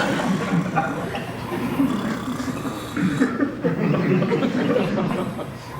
ハハハハ。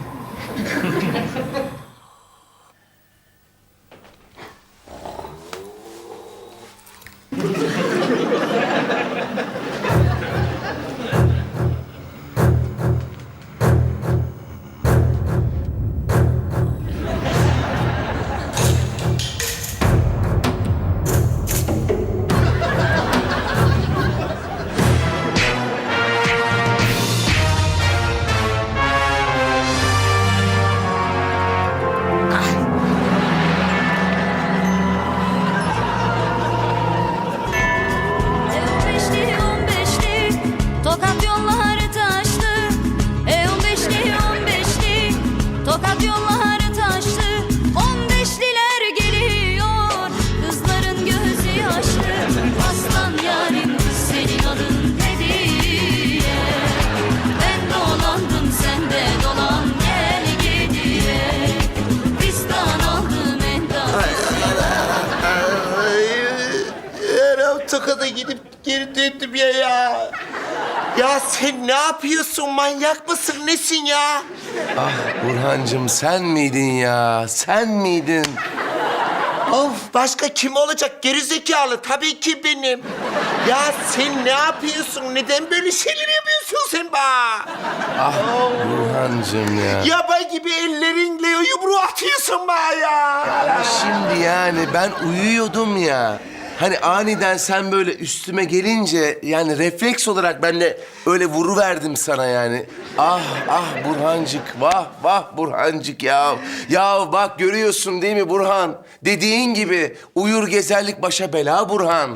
Tokat'a gidip geri döndüm ya ya. Ya sen ne yapıyorsun? Manyak mısın? Nesin ya? Ah Burhancığım sen miydin ya? Sen miydin? Of başka kim olacak? Gerizekalı tabii ki benim. Ya sen ne yapıyorsun? Neden böyle şeyler yapıyorsun sen bana? Ah Burhancığım ya. Yabay gibi ellerinle yumruğu atıyorsun bana ya. Şimdi yani ben uyuyordum ya. Hani aniden sen böyle üstüme gelince yani refleks olarak ben de öyle vuruverdim sana yani. Ah ah Burhancık vah vah Burhancık ya. Ya bak görüyorsun değil mi Burhan? Dediğin gibi uyur gezerlik başa bela Burhan.